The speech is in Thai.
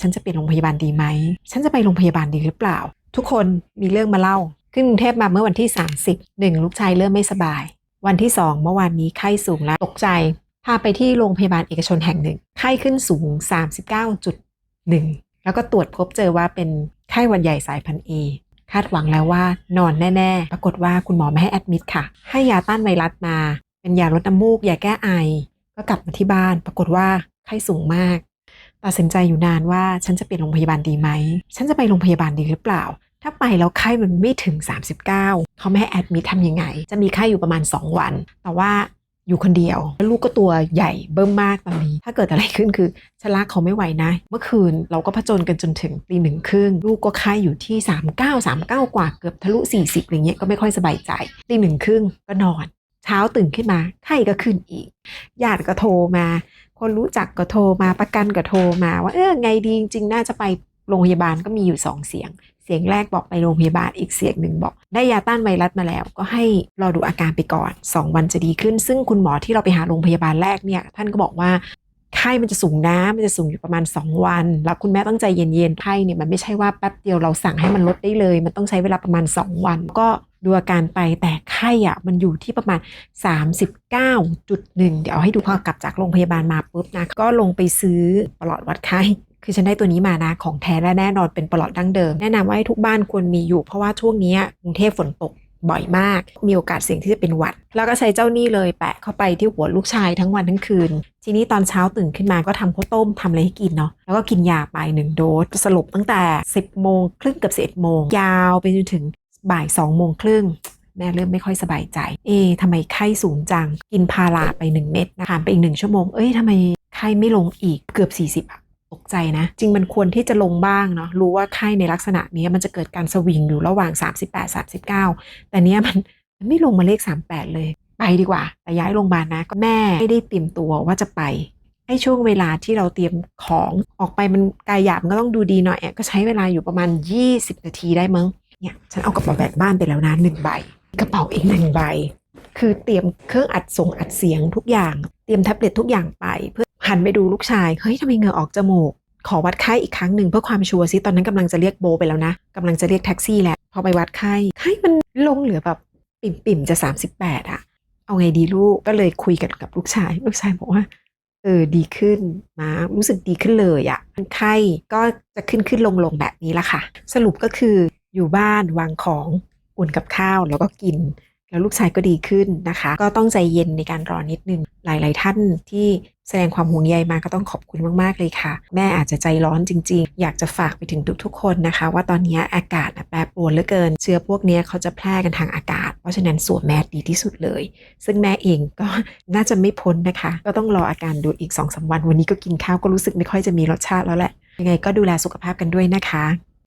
ฉันจะเปโรงพยาบาลดีไหม ฉันจะไปโรงพยาบาลดีหรือเปล่า ทุกคนมีเรื่องมาเล่า ขึ้นกรุงเทพมาเมื่อวันที่ 30หนึ่งลูกชายเริ่มไม่สบาย วันที่ 2 เมื่อวานนี้ไข้สูงแล้วตกใจ พาไปที่โรงพยาบาลเอกชนแห่งหนึ่ง ไข้ขึ้นสูง 39.1 แล้วก็ตรวจพบเจอว่าเป็นไข้หวัดใหญ่สายพันธุ์เอคาดหวังแล้วว่านอนแน่ ๆ ปรากฏว่าคุณหมอไม่ให้แอดมิดค่ะ ให้ยาต้านไวรัสมา เป็นยาลดน้ำมูก ยาแก้ไอ ก็กลับมาที่บ้าน ปรากฏว่าไข้สูงมาก ตัดสินใจอยู่นานว่าฉันจะเปโรงพยาบาลดีไหม ฉันจะไปโรงพยาบาลดีหรือเปล่า ถ้าไปแล้วไข้มันไม่ถึง 39 เขาไม่ให้แอดมิททำยังไง จะมีไข้อยู่ประมาณ 2 วัน แต่ว่าอยู่คนเดียว ลูกก็ตัวใหญ่เบิ่มมากตอนนี้ ถ้าเกิดอะไรขึ้นคือชะลากเขาไม่ไหวนะ เมื่อคืนเราก็ผจญกันจนถึงตีหนึ่งครึ่ง ลูกก็ไข้อยู่ที่ 39 39 กว่าเกือบทะลุ 40อะไรเงี้ยก็ไม่ค่อยสบายใจตีหนึ่งครึ่งก็นอน เช้าตื่นขึ้นมาไข้ก็ขึ้นอีกญาติก็โทรมา คนรู้จักก็โทรมาประกันก็โทรมา ว่าเออไงดีจริงๆน่าจะไปโรงพยาบาลก็มีอยู่สองเสียง เสียงแรกบอกไปโรงพยาบาลอีกเสียงหนึ่งบอก ได้ยาต้านไวรัสมาแล้ว ก็ให้รอดูอาการไปก่อน 2 วันจะดีขึ้น ซึ่งคุณหมอที่เราไปหาโรงพยาบาลแรกเนี่ยท่านก็บอกว่า ไข้มันจะสูงนะมันจะสูงอยู่ประมาณ 2 วัน แล้วคุณแม่ต้องใจเย็นๆไข้เนี่ยมันไม่ใช่ว่าแป๊บเดียวเราสั่งให้มันลดได้เลย มันต้องใช้เวลาประมาณ 2 วัน ก็ดูอาการไปแต่ไข้อะมันอยู่ที่ประมาณ 39.1 เดี๋ยวเอาให้ดูพอกลับจากโรงพยาบาลมาปุ๊บนะก็ลงไปซื้อปลอดวัดไข้คือฉันได้ตัวนี้มานะของแท้และแน่นอนเป็นปลอดดั้งเดิม แนะนำว่าให้ทุกบ้านควรมีอยู่เพราะว่าช่วงนี้กรุงเทพฝนตก บ่อยมาก มีโอกาสเสี่ยงที่จะเป็นหวัด แล้วก็ใช้เจ้านี่เลยแปะเข้าไปที่หัวลูกชายทั้งวันทั้งคืน ทีนี้ตอนเช้าตื่นขึ้นมาก็ทำข้าวต้มทำอะไรให้กินเนาะ แล้วก็กินยาไปหนึ่งโดสสรุปตั้งแต่ 10 โมงครึ่งกับ11โมง ยาวไปจนถึงบ่าย2โมงครึ่งแม่เริ่มไม่ค่อยสบายใจ เอ๊ะทำไมไข้สูงจัง กินพาราไป 1 เม็ดนะผ่านไปอีกหนึ่งชั่วโมง เอ้ยทำไมไข้ไม่ลงอีกเกือบ 40อะ ตกใจนะ จริงมันควรที่จะลงบ้างเนาะรู้ว่าไข้ในลักษณะนี้มันจะเกิดการสวิงอยู่ระหว่าง 38 39 แต่เนี้ยมันมันไม่ลงมาเลข 38 เลย ไปดีกว่า แต่ย้ายโรงพยาบาลนะแม่ไม่ได้เตรียมตัวว่าจะไปให้ช่วงเวลาที่เราเตรียมของออกไปมันกายหยาบมันก็ต้องดูดีหน่อยอก็ใช้เวลาอยู่ประมาณ 20 นาทีได้มั้งเนี่ยฉันเอากระเป๋าแบกบ้านไปแล้วนะหนึ่งใบ กระเป๋าอีกหนึ่งใบ คือเตรียมเครื่องอัดส่งอัดเสียงทุกอย่าง เตรียมแท็บเล็ตทุกอย่างไปเพื่อ หันไปดูลูกชาย เฮ้ยทำไมเหงื่อออกจมูก ขอวัดไข้อีกครั้งหนึ่งเพื่อความชัวร์ซิ ตอนนั้นกำลังจะเรียกโบไปแล้วนะกำลังจะเรียกแท็กซี่แหล้วพอไปวัดไข้ ไข้มันลงเหลือแบบปิ่มปิ่มๆจะ 38อะเอาไงดีลูก ก็เลยคุยกันกับลูกชาย ลูกชายบอกว่า เออดีขึ้นมารู้สึกดีขึ้นเลยอะ่ะไข้ก็จะขึ้นขึ้นลงลงแบบนี้ละค่ะ สรุปก็คืออยู่บ้านวางของอุ่นกับข้าวแล้วก็กิน แล้วลูกชายก็ดีขึ้นนะคะ ก็ต้องใจเย็นในการรอนิดนึง หลาย ๆ ท่านที่แสดงความห่วงใยมาก็ต้องขอบคุณมาก ๆ เลยค่ะ แม่อาจจะใจร้อนจริง ๆ อยากจะฝากไปถึงทุก ๆ คนนะคะ ว่าตอนนี้อากาศแปรปรวนเหลือเกิน เชื้อพวกนี้เขาจะแพร่กันทางอากาศ เพราะฉะนั้นสวมแมสดีที่สุดเลย ซึ่งแม่เองก็น่าจะไม่พ้นนะคะ ก็ต้องรออาการดูอีก2อสวัน วันนี้ก็กินข้าวก็รู้สึกไม่ค่อยจะมีรสชาติแล้วแหละ ยังไงก็ดูแลสุขภาพกันด้วยนะคะ